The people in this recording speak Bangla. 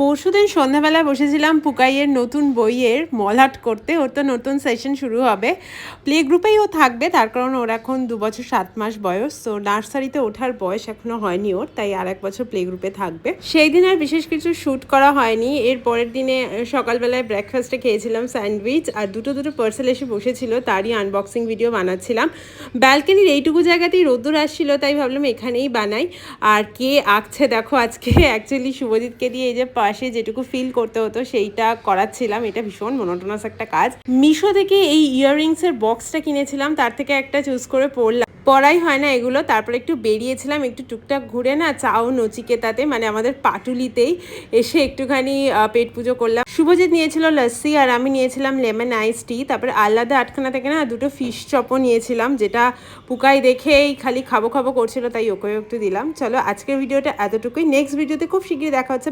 পরশুদিন সন্ধ্যাবেলায় বসেছিলাম পুকাইয়ের নতুন বইয়ের মলহাট করতে। ওর তো নতুন সেশন শুরু হবে। প্লে গ্রুপেই ও থাকবে, তার কারণ ওর এখন দু বছর সাত মাস বয়স। তো নার্সারিতে ওঠার বয়স এখনও হয়নি ওর, তাই আর এক বছর প্লে গ্রুপে থাকবে। সেই দিন আর বিশেষ কিছু শ্যুট করা হয়নি। এর পরের দিনে সকালবেলায় ব্রেকফাস্টে খেয়েছিলাম স্যান্ডউইচ আর দুটো দুটো পার্সেল এসে বসেছিল, তারই আনবক্সিং ভিডিও বানাচ্ছিলাম। ব্যালকনির এইটুকু জায়গাতেই রোদ্দুর আসছিল, তাই ভাবলাম এখানেই বানাই। আর কে আঁকছে দেখো আজকে? অ্যাকচুয়ালি শুভজিৎকে দিয়ে এই যে পাশে যেটুকু ফিল করতে হতো সেইটা করাচ্ছিলাম। এটা ভীষণ মনোটনাস একটা কাজ। মিশো থেকে এই ইয়াররিংসের বক্সটা কিনেছিলাম, তার থেকে একটা চুজ করে পরলাম। পড়াই হয় না এগুলো, তারপরে একটু বেরিয়েছিলাম, একটু টুকটাক ঘুরে না চাও নচিকেতাতে মানে আমাদের পাটুলিতেই এসে একটুখানি পেট পুজো করলাম। শুভজিৎ নিয়েছিল লস্যি আর আমি নিয়েছিলাম লেমন আইস টি। তারপরে আলাদা আটখানা থেকে না দুটো ফিশ চপও নিয়েছিলাম, যেটা পুকাই দেখেই খালি খাব খাব করছিল, তাই ওকেও একটু দিলাম। চলো আজকের ভিডিওটা এতটুকুই। নেক্সট ভিডিওতে খুব শীঘ্রই দেখা হচ্ছে।